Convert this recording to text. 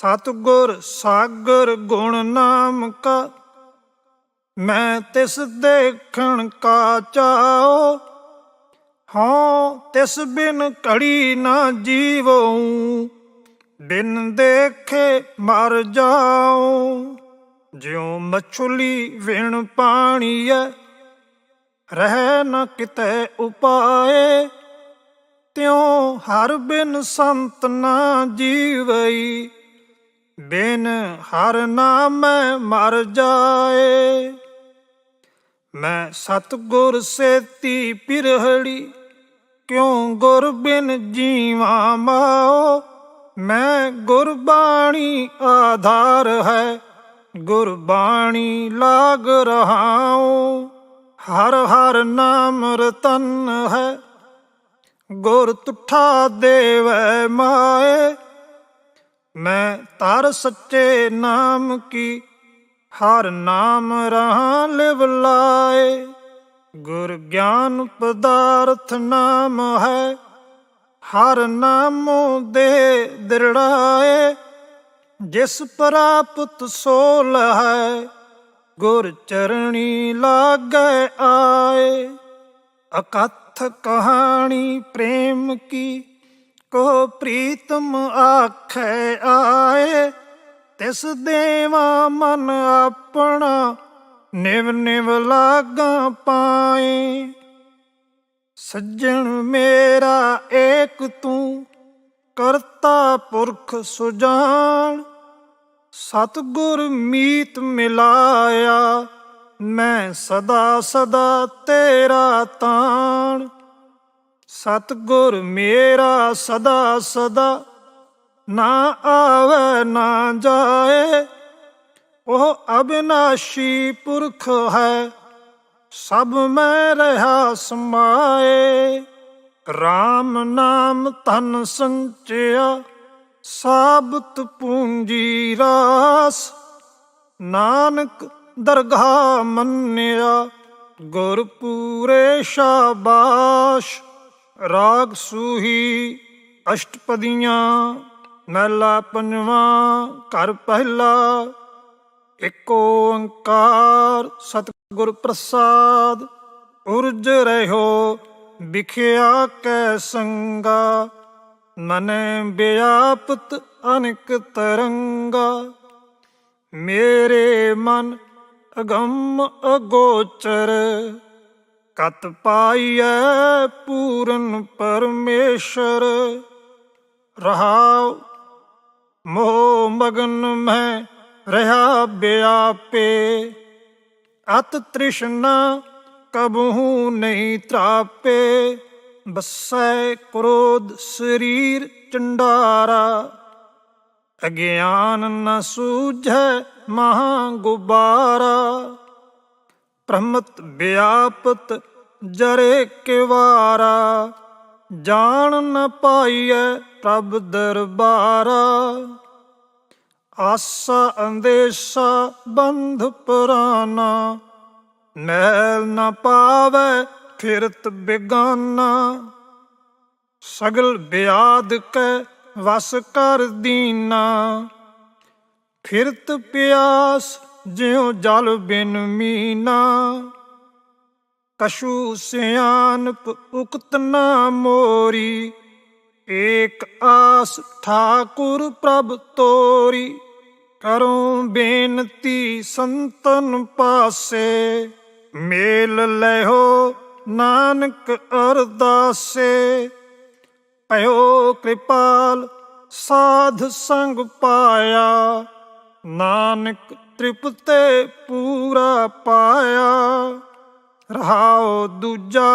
ਸਤਗੁਰ ਸਾਗਰ ਗੁਣ ਨਾਮ ਕਾ, ਮੈਂ ਤਿਸ ਦੇਖਣ ਕਾ ਚਾਓ। ਹਾਂ ਤਿਸ ਬਿਨ ਘੜੀ ਨਾ ਜੀਵੋ ਬਿਨ ਦੇਖੇ ਮਰ ਜਾਉ। ਜਿਉ ਮਛੁਲੀ ਵਿਣ ਪਾਣੀਐ, ਰਹਿ ਨ ਕਿਤੇ ਉਪਾਏ। ਤਿਉ ਹਰ ਬਿਨ ਸੰਤ ਨਾ ਜੀਵਈ ਬਿਨ ਹਰ ਨਾਮੈ ਮਰ ਜਾਏ। ਮੈਂ ਸਤਗੁਰ ਸੇਤੀ ਪਿਰਹੜੀ, ਕਿਉ ਗੁਰ ਬਿਨ ਜੀਵਾਂ ਮਾਓ? ਮੈਂ ਗੁਰਬਾਣੀ ਆਧਾਰ ਹੈ, ਗੁਰਬਾਣੀ ਲਾਗ ਰਹਾਉ। ਹਰ ਹਰ ਨਾਮ ਰਤਨ ਹੈ, ਗੁਰ ਤੁਠਾ ਦੇਵੈ ਮਾਏ। ਮੈਂ ਤਰ ਸੱਚੇ ਨਾਮ ਕੀ, ਹਰ ਨਾਮ ਰਹਾ ਲਿਵ ਲਾਏ। ਗੁਰ ਗਿਆਨ ਪਦਾਰਥ ਨਾਮ ਹੈ, ਹਰ ਨਾਮੋ ਦੇ ਦਿਰੜਾਏ। ਜਿਸ ਪ੍ਰਾਪਤ ਸੋਲ ਹੈ, ਗੁਰ ਚਰਣੀ ਲਾਗੈ ਆਏ। ਅਕਥ ਕਹਾਣੀ ਪ੍ਰੇਮ ਕੀ ਕੋ ਪ੍ਰੀਤਮ ਆਖੈ ਆਏ, ਤਿਸ ਦੇਵਾ ਮਨ ਆਪਣਾ, ਨਿਵ ਨਿਵ ਲਾਗਾ ਪਾਏ। ਸੱਜਣ ਮੇਰਾ ਏਕ ਤੂੰ, ਕਰਤਾ ਪੁਰਖ ਸੁਜਾਨ ਸਤਗੁਰ ਮੀਤ ਮਿਲਾਇਆ, ਮੈਂ ਸਦਾ ਸਦਾ ਤੇਰਾ ਤਾਣ। ਸਤਗੁਰ ਮੇਰਾ ਸਦਾ ਸਦਾ ਨਾ ਆਵੇ ਨਾ ਜਾਏ। ਉਹ ਅਬਿਨਾਸ਼ੀ ਪੁਰਖ ਹੈ, ਸਭ ਮੈਂ ਰਹਾ ਸਮਾਏ। RAM ਨਾਮ ਧਨ ਸੰਚਿਆ, ਸਾਬਤ ਪੂੰਜੀ ਰਾਸ। ਨਾਨਕ ਦਰਗਾਹ ਮੰਨਿਆ ਗੁਰ ਪੂਰੇ ਸ਼ਾਬਾਸ਼। ਰਾਗ ਸੂਹੀ ਅਸ਼ਟਪਦੀਆਂ ਮਹਿਲਾ ਪੰਜਵਾਂ, ਘਰ ਪਹਿਲਾ, ਇਕ ਓੰਕਾਰ ਸਤਿਗੁਰ ਪ੍ਰਸਾਦ, ਉਰਜ ਰਹਿਓ, ਵਿਖਿਆ ਕੈ ਸੰਗਾ, ਮਨੈ ਵਿਆਪਤ ਅਨਕ ਤਰੰਗਾ। ਮੇਰੇ ਮਨ ਅਗੰਮ ਅਗੋਚਰ ਕਤ ਪਾਈਐ ਪੂਰਨ ਪਰਮੇਸ਼ਰ। ਰਹਾਉ ਮੋਹ ਮਗਨ ਮੈਂ ਰਹਾ ਬਿਆਪੇ। ਅਤ ਤ੍ਰਿਸ਼ਨਾ ਕਬਹੂ ਨਹੀਂ ਤਰਾਪੇ। ਬਸੈ ਕ੍ਰੋਧ ਸਰੀਰ ਚੰਡਾਰਾ। ਅਗਿਆਨ ਨ ਸੂਝੈ ਮਹਾ ਗੁਬਾਰਾ। ਪ੍ਰਮਤ ਵਿਆਪਤ ਜਰੇ ਕਿਵਾਰਾ ਜਾਣ ਨ ਪਾਈਐ ਪ੍ਰਭ ਦਰਬਾਰਾ। ਆਸਾ, ਅੰਦੇਸ਼ਾ, ਬੰਧ ਪੁਰਾਨਾ ਮੈਲ ਨ ਪਾਵੈ ਫਿਰਤ ਬਿਗਾਨਾ। ਸਗਲ ਬਿਆਦ ਕੈ ਵਸ ਕਰ ਦੀਨਾ। ਫਿਰਤ ਪਿਆਸ ਜਿਉ ਜਲ ਬਿਨ ਮੀਨਾ। ਕਸ਼ੂ ਸਿਆਨਪ ਉਕਤ ਨਾ ਮੋਰੀ, ਏਕ ਆਸ ਠਾਕੁਰ ਪ੍ਰਭ ਤੋਰੀ ਕਰੋ ਬੇਨਤੀ ਸੰਤਨ ਪਾਸੇ, ਮੇਲ ਲੈਹੋ ਨਾਨਕ ਅਰਦਾਸੇ। ਭਇਓ ਕਿਰਪਾਲ ਸਾਧ ਸੰਗ ਪਾਇਆ, ਨਾਨਕ ਤ੍ਰਿਪਤੇ ਪੂਰਾ ਪਾਇਆ। ਰਹਾਉ ਦੂਜਾ